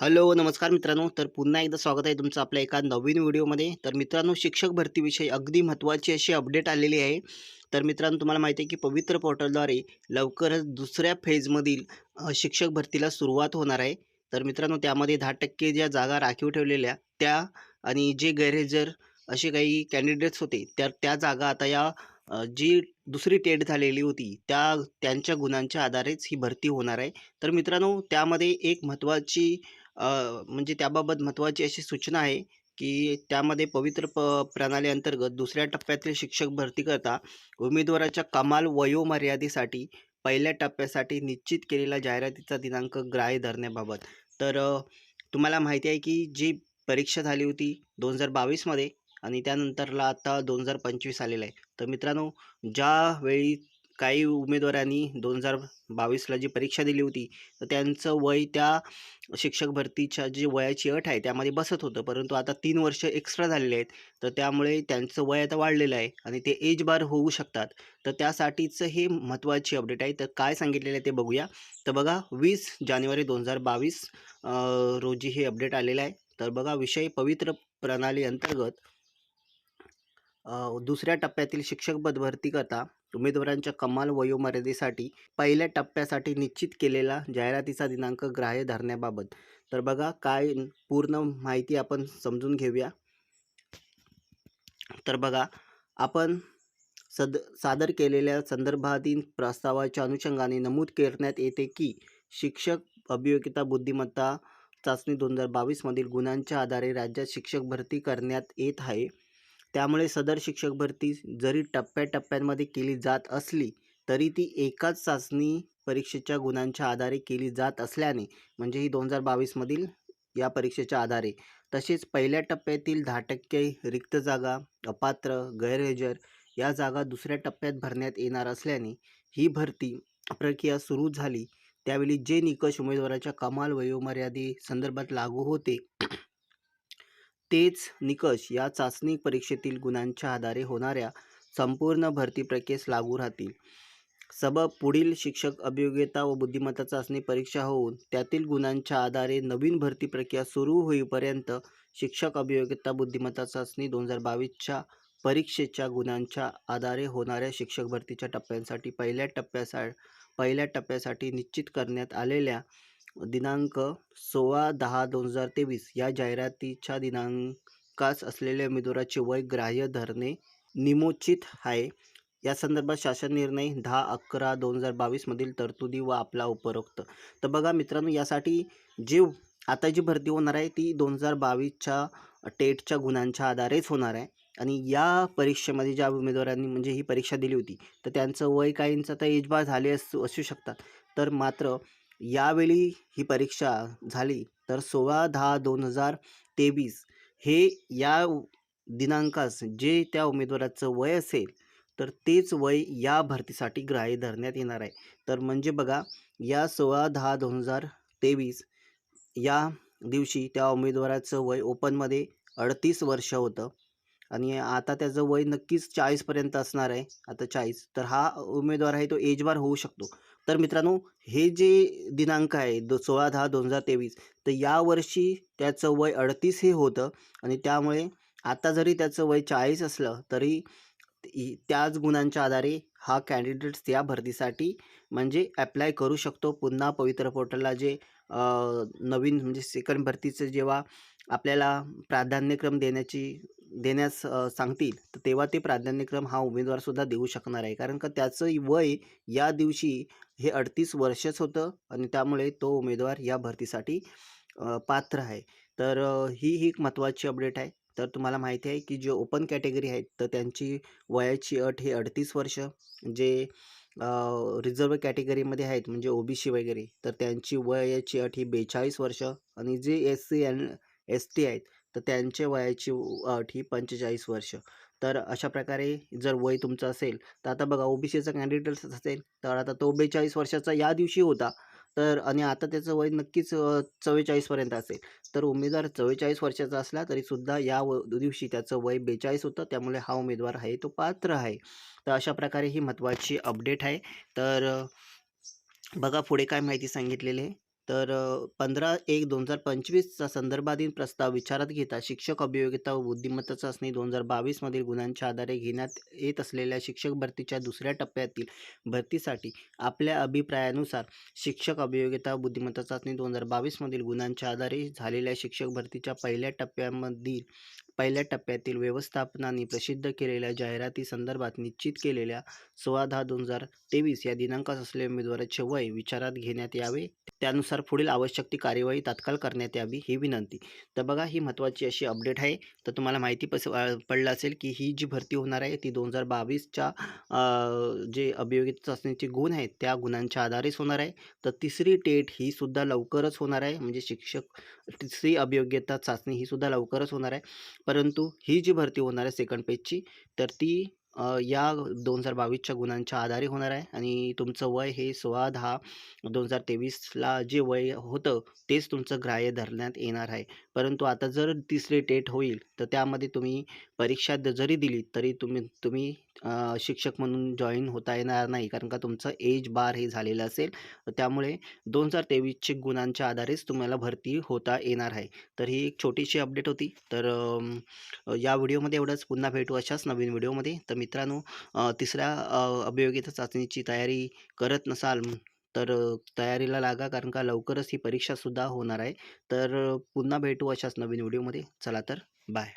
Hello, नमस्कार मित्रांनो. तर पुन्हा एकदा स्वागत आहे तुमचं आपल्या एका नवीन व्हिडिओमध्ये. तर मित्रांनो, शिक्षक भरतीविषयी अगदी महत्त्वाची अशी अपडेट आलेली आहे. तर मित्रांनो, तुम्हाला माहिती आहे की पवित्र पोर्टलद्वारे लवकरच दुसऱ्या फेजमधील शिक्षक भरतीला सुरुवात होणार आहे. तर मित्रांनो, त्यामध्ये 10% ज्या जागा राखीव ठेवलेल्या त्या आणि जे गैरहजर असे काही कॅन्डिडेट्स होते, त्या त्या जागा आता या जी दुसरी टेट झालेली होती, त्या त्यांच्या गुणांच्या आधारेच ही भरती होणार आहे. तर मित्रांनो, त्यामध्ये एक महत्त्वाची म्हणजे त्याबाबत महत्त्वाची अशी सूचना आहे, की त्यामध्ये पवित्र प प्रणाली अंतर्गत दुसऱ्या टप्प्यातील शिक्षक भरतीकरता उमेदवाराच्या कमाल वयोमर्यादेसाठी पहिल्या टप्प्यासाठी निश्चित केलेला जाहिरातीचा दिनांक ग्राह्य धरण्याबाबत. तर तुम्हाला माहिती आहे की जी परीक्षा झाली होती दोन हजार बावीसमध्ये आणि त्यानंतरला आता 2025 आलेला आहे. तर मित्रांनो, ज्यावेळी काही उमेदवारांनी 2022ला जी परीक्षा दिली होती, तर त्यांचं वय त्या शिक्षक भरतीच्या जी वयाची अट आहे त्यामध्ये बसत होतं. परंतु आता तीन वर्ष एक्स्ट्रा झालेले आहेत. तर त्यामुळे त्यांचं वय आता वाढलेलं आहे आणि ते एज बार होऊ शकतात. तर त्यासाठीचं हे महत्त्वाची अपडेट आहे. तर काय सांगितलेलं आहे ते बघूया. तर बघा वीस जानेवारी दोन हजार बावीस रोजी हे अपडेट आलेलं आहे. तर बघा विषय पवित्र प्रणाली अंतर्गत दुसऱ्या टप्प्यातील शिक्षक पद भरतीकरता उमेदवारांच्या कमाल वयोमर्यादेसाठी पहिल्या टप्प्यासाठी निश्चित केलेला जाहिरातीचा दिनांक ग्राह्य धरण्याबाबत. तर बघा काय पूर्ण माहिती आपण समजून घेऊया. तर बघा, आपण सद सादर केलेल्या संदर्भाधीन प्रस्तावाच्या अनुषंगाने नमूद करण्यात येते की शिक्षक अभियोग्यता बुद्धिमत्ता चाचणी दोन हजार बावीसमधील गुणांच्या आधारे राज्यात शिक्षक भरती करण्यात येत आहे. त्यामुळे सदर शिक्षक भरती जरी टप्प्याटप्प्यांमध्ये केली जात असली, तरी ती एकाच चाचणी परीक्षेच्या गुणांच्या आधारे केली जात असल्याने म्हणजे ही दोन हजार बावीसमधील या परीक्षेच्या आधारे. तसेच पहिल्या टप्प्यातील 10% रिक्त जागा, अपात्र, गैरहजर या जागा दुसऱ्या टप्प्यात भरण्यात येणार असल्याने ही भरती प्रक्रिया सुरू झाली त्यावेळी जे निकष उमेदवाराच्या कमाल वयोमर्यादेसंदर्भात लागू होते, तेच निकष या चाचणी परीक्षेतील गुणांच्या आधारे होणाऱ्या संपूर्ण भरती प्रक्रियेस लागू राहतील. सबब पुढील शिक्षक अभियोग्यता व बुद्धिमत्ता चाचणी परीक्षा होऊन त्यातील गुणांच्या आधारे नवीन भरती प्रक्रिया सुरू होईपर्यंत शिक्षक अभियोग्यता बुद्धिमत्ता चाचणी 2022च्या परीक्षेच्या गुणांच्या आधारे होणाऱ्या शिक्षक भरतीच्या टप्प्यांसाठी पहिल्या टप्प्यासा पहिल्या टप्प्यासाठी निश्चित करण्यात आलेल्या दिनांक 16/10/2023 या जाहिरातीच्या दिनांकास असलेल्या उमेदवाराचे वय ग्राह्य धरणे निमोचित आहे. या संदर्भात शासन निर्णय दहा अकरा दोन हजार बावीसमधील तरतुदी व आपला उपरोक्त. तर बघा मित्रांनो, यासाठी जे आता जी भरती होणार आहे ती 2022च्या टेटच्या गुणांच्या आधारेच होणार आहे आणि या परीक्षेमध्ये ज्या उमेदवारांनी म्हणजे ही परीक्षा दिली होती, तर त्यांचं वय काहींचं तर एजबार झाले असू असू शकतात. तर मात्र यावेळी ही परीक्षा झाली तर 16/10/2023 हे या दिनांकास जे त्या उमेदवाराचं वय असेल, तर तेच वय या भरतीसाठी ग्राह्य धरण्यात येणार आहे. तर म्हणजे बघा, या 16/10/2023 या दिवशी त्या उमेदवाराचं वय ओपनमध्ये 38 वर्ष होतं आणि आता त्याचं वय नक्कीच चाळीसपर्यंत असणार आहे. आता 40 तर हा उमेदवार आहे तो एजवार होऊ शकतो. तर मित्रांनो, हे जे दिनांक आहे दो सोळा दहा दोन हजार तेवीस तर यावर्षी त्याचं वय 38 हे होतं आणि त्यामुळे आता जरी त्याचं वय 40 असलं, तरी त्याच गुणांच्या आधारे हा कॅन्डिडेट्स या भरतीसाठी म्हणजे ॲप्लाय करू शकतो. पुन्हा पवित्र पोर्टलला जे नवीन म्हणजे सेकंड भरतीचं जेव्हा आपल्याला प्राधान्यक्रम देण्याची देण्यास सांगतील, तर तेव्हा ते प्राधान्यक्रम हा उमेदवारसुद्धा देऊ शकणार आहे. कारण का त्याचं वय या दिवशी हे 38 वर्षच होतं आणि त्यामुळे तो उमेदवार या भरतीसाठी पात्र आहे. तर ही ही एक महत्त्वाची अपडेट आहे. तर तुम्हाला माहिती आहे की जे ओपन कॅटेगरी आहेत, तर त्यांची वयाची अट हे अडतीस वर्ष. जे रिझर्व कॅटेगरीमध्ये आहेत म्हणजे ओबीसी वगैरे, तर त्यांची वयाची अट ही 42 वर्ष आणि जे एस-सी एन एस-टी आहेत, तर त्यांच्या वयाची अट ही 45 वर्ष. तर अशा प्रकारे जर वय तुमचं असेल, तर आता बघा ओबीसीचा कॅन्डिडेट असेल, तर आता तो 42 वर्षाचा या दिवशी होता. तर आणि आता त्याचं वय नक्कीच चव्वेचाळीसपर्यंत असेल. तर उमेदवार 44 वर्षाचा असला तरीसुद्धा या व दिवशी त्याचं वय 42 होतं. त्यामुळे हा उमेदवार आहे तो पात्र आहे. तर अशा प्रकारे ही महत्त्वाची अपडेट आहे. तर बघा पुढे काय माहिती सांगितलेली आहे. तर पंधरा एक दोन हजार पंचवीसचा संदर्भाधीन प्रस्ताव विचारात घेता शिक्षक अभियोगिता व बुद्धिमत्ता चाचणी 2022 मधील गुणांच्या आधारे घेण्यात येत असलेल्या शिक्षक भरतीच्या दुसऱ्या टप्प्यातील भरतीसाठी आपल्या अभिप्रायानुसार शिक्षक अभियोगिता व बुद्धिमत्ता चाचणी दोन हजार बावीसमधील गुणांच्या आधारे झालेल्या शिक्षक भरतीच्या पहिल्या टप्प्यामधील पहिल्या टप्प्यातील व्यवस्थापनाने प्रसिद्ध केलेल्या जाहिराती संदर्भात निश्चित केलेल्या 16/10/2023 या दिनांकास असलेल्या उमेदवाराचे वय विचारात घेण्यात यावे. त्यानुसार पुढील आवश्यक ती कार्यवाही तात्काळ करण्यात यावी ही विनंती. तर बघा ही महत्त्वाची अशी अपडेट आहे. तर तुम्हाला माहिती पस पडलं असेल की ही जी भरती होणार आहे ती 2022च्या जे अभियोगिता चाचणीचे गुण आहेत त्या गुणांच्या आधारेच होणार आहे. तर तिसरी टेट ही सुद्धा लवकरच होणार आहे. म्हणजे शिक्षक तिसरी अभियोग्यता चाचणी ही सुद्धा लवकरच होणार आहे. परंतु ही जी भरती होणार आहे सेकंड पेजची तर ती या दोन हजार बावीसच्या गुणांच्या आधारे होणार आहे आणि तुमचं वय हे 16/10/2023ला जे वय होतं तेच तुमचं ग्राह्य धरण्यात येणार आहे. परंतु आता जर तिसरी डेट होईल तर त्यामध्ये तुम्ही परीक्षा जरी दिली तरी तुम्ही तुम्ही शिक्षक म्हणून जॉईन होता येणार नाही कारण का तुमचं एज बार हे झालेलं असेल. त्यामुळे 2023चे गुणांच्या आधारेच तुम्हाला भरती होता येणार आहे. तर ही एक छोटीशी अपडेट होती. तर या व्हिडिओमध्ये एवढंच. पुन्हा भेटू अशाच नवीन व्हिडिओमध्ये. तर मित्रांनो तिसऱ्या अभियोगिता चाचणीची तयारी करत नसाल तर तयारीला लागा कारण का लवकरच ही परीक्षासुद्धा होणार आहे. तर पुन्हा भेटू अशाच नवीन व्हिडिओमध्ये. चला तर बाय.